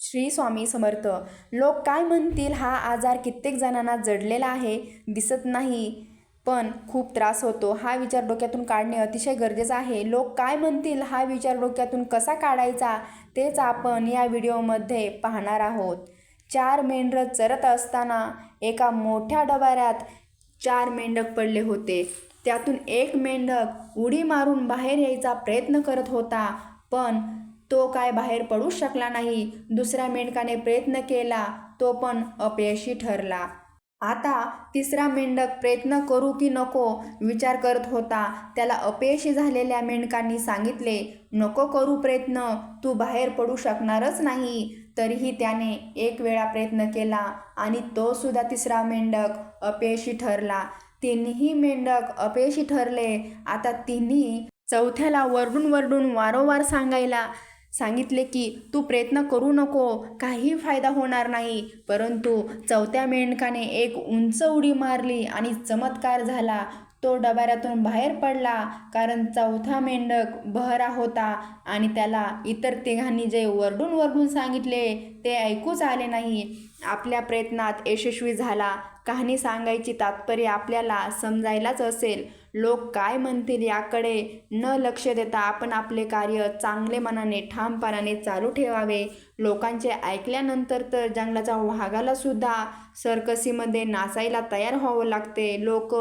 श्री स्वामी समर्थ. लोक काय म्हणतील हा आजार कित्येक जणांना जडलेला आहे दिसत नाही पण खूप त्रास होतो. हा विचार डोक्यातून काढणे अतिशय गरजेचं आहे. लोक काय म्हणतील हा विचार डोक्यातून कसा काढायचा तेच आपण या व्हिडिओमध्ये पाहणार आहोत. चार मेंढरं चरत असताना एका मोठ्या डबाऱ्यात चार मेंढक पडले होते. त्यातून एक मेंढक उडी मारून बाहेर यायचा प्रयत्न करत होता पण तो काय बाहेर पडू शकला नाही. दुसऱ्या मेंढकाने प्रयत्न केला तो पण अपयशी ठरला. आता तिसरा मेंढक प्रयत्न करू की नको विचार करत होता. त्याला अपयशी झालेल्या मेंढकांनी सांगितले नको करू प्रयत्न तू बाहेर पडू शकणारच नाही. तरीही त्याने एक वेळा प्रयत्न केला आणि तो सुद्धा तिसरा मेंढक अपयशी ठरला. तिन्ही मेंढक अपयशी ठरले. आता तिन्ही चौथ्याला वरडून वरडून वारंवार सांगायला सांगितले की तू प्रयत्न करू नको काही फायदा होणार नाही. परंतु चौथ्या मेंढकाने एक उंच उडी मारली आणि चमत्कार झाला. तो डबाऱ्यातून बाहेर पडला कारण चौथा मेंढक बहरा होता आणि त्याला इतर तिघांनी जे वरडून वरडून सांगितले ते ऐकूच आले नाही. आपल्या प्रयत्नात यशस्वी झाला. कहाणी सांगायची तात्पर्य आपल्याला समजायलाच असेल. लोक काय म्हणतील याकडे न लक्ष देता आपण आपले कार्य चांगले मनाने ठामपणाने चालू ठेवावे. लोकांचे ऐकल्यानंतर तर जंगलाच्या वाघालासुद्धा सर्कसीमध्ये नाचायला तयार व्हावं लागते. लोक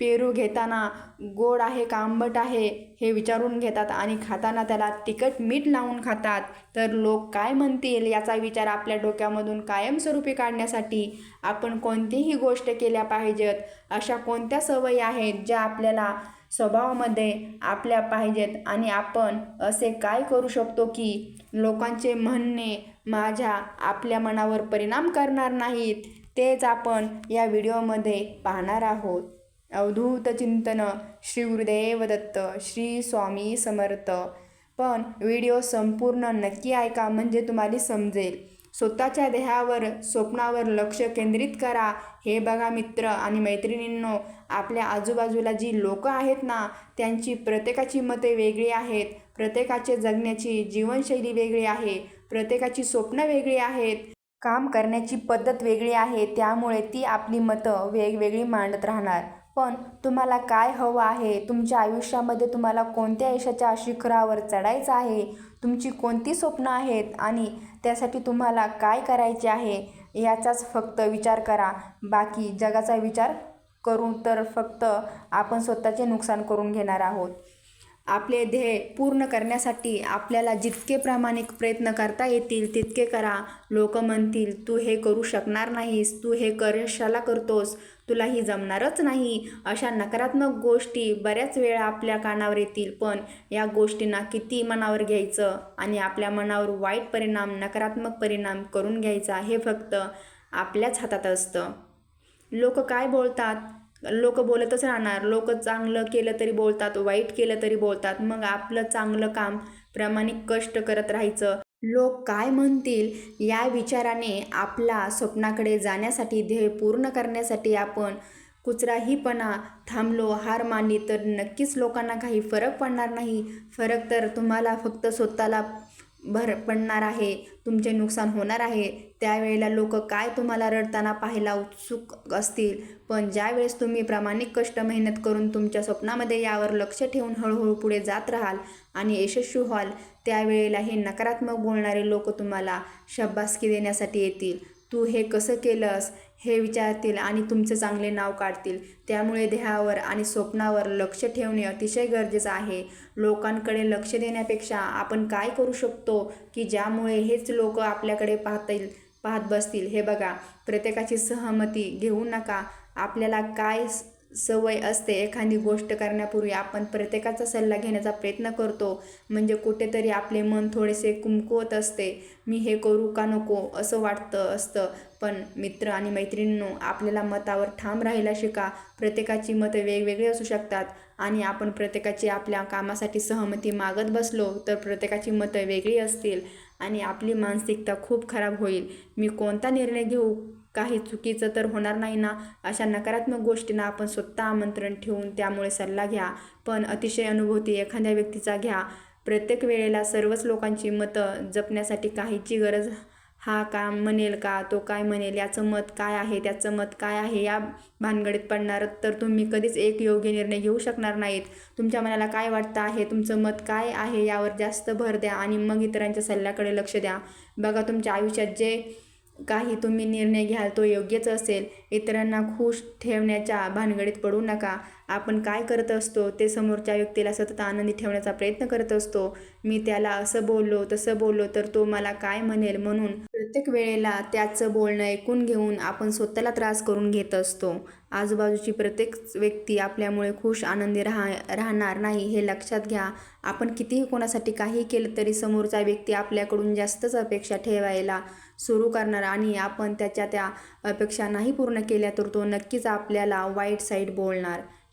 पेरू घेताना गोड आहे का आंबट आहे हे विचारून घेतात आणि खाताना त्याला तिखट मीठ लावून खातात. तर लोक काय म्हणतील याचा विचार आपल्या डोक्यामधून कायमस्वरूपी काढण्यासाठी आपण कोणतीही गोष्ट केल्या पाहिजेत. अशा कोणत्या सवयी आहेत ज्या आपल्याला स्वभावामध्ये आपल्या पाहिजेत आणि आपण असे काय करू शकतो की लोकांचे म्हणणे माझ्या आपल्या मनावर परिणाम करणार नाहीत तेच आपण या व्हिडिओमध्ये पाहणार आहोत. अवधूत चिंतन श्री गुरुदेव दत्त श्री स्वामी समर्थ. पण व्हिडिओ संपूर्ण नक्की ऐका म्हणजे तुम्हाला समजेल. स्वतःच्या देहावर स्वप्नावर लक्ष केंद्रित करा. हे बघा मित्र आणि मैत्रिणींनो आपल्या आजूबाजूला जी लोकं आहेत ना त्यांची प्रत्येकाची मते वेगळी आहेत. प्रत्येकाचे जगण्याची जीवनशैली वेगळी आहे. प्रत्येकाची स्वप्न वेगळी आहेत. काम करण्याची पद्धत वेगळी आहे. त्यामुळे ती आपली मतं वेगवेगळी मांडत राहणार. पण तुम्हाला काय हवं आहे? तुमच्या आयुष्यामध्ये तुम्हाला कोणत्या यशाच्या शिखरावर चढायचं आहे? तुमची कोणती स्वप्न आहेत? आणि त्यासाठी तुम्हाला काय करायचे आहे? याचाच फक्त विचार करा. बाकी जगाचा विचार करून तर फक्त आपण स्वतःचे नुकसान करून घेणार आहोत. आपले ध्येय पूर्ण करण्यासाठी आपल्याला जितके प्रामाणिक प्रयत्न करता येतील तितके करा. लोक म्हणतील तू हे करू शकणार नाहीस तू हे कशाला करतोस? तुला ही जमणारच नाही. अशा नकारात्मक गोष्टी बऱ्याच वेळा आपल्या कानावर येतील पण या गोष्टींना किती मनावर घ्यायचं आणि आपल्या मनावर वाईट परिणाम नकारात्मक परिणाम करून घ्यायचा हे फक्त आपल्याच हातात असतं. लोक काय बोलतात? लोक बोलतच राहणार. लोक चांगलं केलं तरी बोलतात वाईट केलं तरी बोलतात. मग आपलं चांगलं काम प्रामाणिक कष्ट करत राहायचं. लोक काय म्हणतील या विचाराने आपला स्वप्नाकडे जाण्यासाठी ध्येय पूर्ण करण्यासाठी आपण कुचराहीपणा थांबलो हार मानली तर नक्कीच लोकांना काही फरक पडणार नाही. फरक तर तुम्हाला फक्त स्वतःला भर पडणार आहे तुमचे नुकसान होणार आहे. त्यावेळेला लोक काय तुम्हाला रडताना पाहायला उत्सुक असतील? पण ज्यावेळेस तुम्ही प्रामाणिक कष्ट मेहनत करून तुमच्या स्वप्नामध्ये यावर लक्ष ठेवून हळूहळू पुढे जात राहाल आणि यशस्वी व्हाल त्यावेळेला हे नकारात्मक बोलणारे लोक तुम्हाला शब्बासकी देण्यासाठी येतील. तू हे कसं केलंस? हे विचारतील आणि तुमचं चांगले नाव काढतील. त्यामुळे देहावर आणि स्वप्नावर लक्ष ठेवणे अतिशय गरजेचं आहे. लोकांकडे लक्ष देण्यापेक्षा आपण काय करू शकतो की ज्यामुळे हेच लोक आपल्याकडे पाहतील पाहत बसतील? हे बघा प्रत्येकाची सहमती घेऊ नका. आपल्याला काय सवय असते एखादी गोष्ट करण्यापूर्वी आपण प्रत्येकाचा सल्ला घेण्याचा प्रयत्न करतो. म्हणजे कुठेतरी आपले मन थोडेसे कुमकुवत असते. मी हे करू का नको असं वाटतं असतं. पण मित्र आणि मैत्रिणींनो आपल्याला मतावर ठाम राहायला शिका प्रत्येकाची मतं वेगवेगळी असू शकतात. आणि आपण प्रत्येकाची आपल्या कामासाठी सहमती मागत बसलो तर प्रत्येकाची मतं वेगळी असतील आणि आपली मानसिकता खूप खराब होईल. मी कोणता निर्णय घेऊ? काही चुकीचं तर होणार नाही ना? अशा नकारात्मक गोष्टींना आपण स्वतः आमंत्रण ठेवून त्यामुळे सल्ला घ्या. पण अतिशय अनुभूती एखाद्या व्यक्तीचा घ्या. प्रत्येक वेळेला सर्वच लोकांची मतं जपण्यासाठी काहीची गरज हा का म्हणेल का? तो काय म्हणेल? याचं मत काय आहे? त्याचं मत काय आहे? या भानगडीत पडणार तर तुम्ही कधीच एक योग्य निर्णय घेऊ शकणार नाहीत. तुमच्या मनाला काय वाटतं आहे? तुमचं मत काय आहे? यावर जास्त भर द्या आणि मग इतरांच्या सल्ल्याकडे लक्ष द्या. बघा तुमच्या आयुष्यात जे काही तुम्ही निर्णय घ्याल तो योग्यच असेल. इतरांना खुश ठेवण्याच्या भानगडीत पडू नका. आपण काय करत असतो ते समोरच्या व्यक्तीला सतत आनंदी ठेवण्याचा प्रयत्न करत असतो. मी त्याला असं बोललो तसं बोललो तर तो मला काय म्हणेल म्हणून प्रत्येक वेळेला त्याचं बोलणं ऐकून घेऊन आपण स्वतःला त्रास करून घेत असतो. आजूबाजूची प्रत्येक व्यक्ती आपल्यामुळे खुश आनंदी राहा राहणार नाही हे लक्षात घ्या. आपण कितीही कोणासाठी काही केलं तरी समोरचा व्यक्ती आपल्याकडून जास्तच अपेक्षा ठेवायला सुरू करणार आणि आपण त्याच्या त्या अपेक्षा नाही पूर्ण केल्या तर तो नक्कीच आपल्याला वाईट साईड बोलणार.